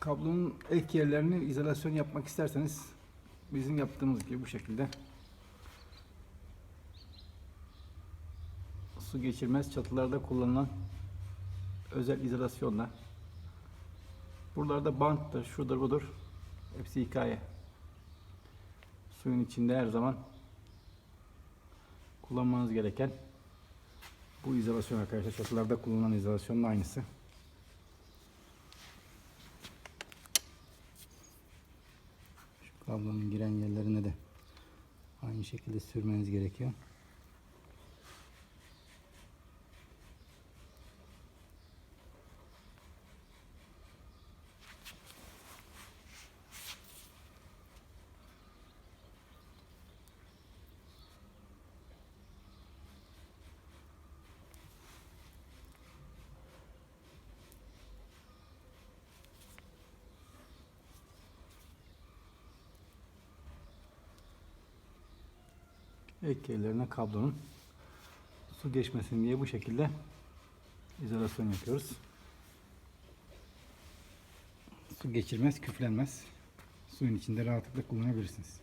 Kablonun ek yerlerini izolasyon yapmak isterseniz bizim yaptığımız gibi bu şekilde su geçirmez çatılarda kullanılan özel izolasyonla. Buralarda banttır, şudur budur. Hepsi hikaye. Suyun içinde her zaman kullanmanız gereken bu izolasyon arkadaşlar. Çatılarda kullanılan izolasyonun aynısı. Kablonun giren yerlerine de aynı şekilde sürmeniz gerekiyor. Ek yerlerine kablonun su geçmesin diye bu şekilde izolasyon yapıyoruz. Su geçirmez, küflenmez. Suyun içinde rahatlıkla kullanabilirsiniz.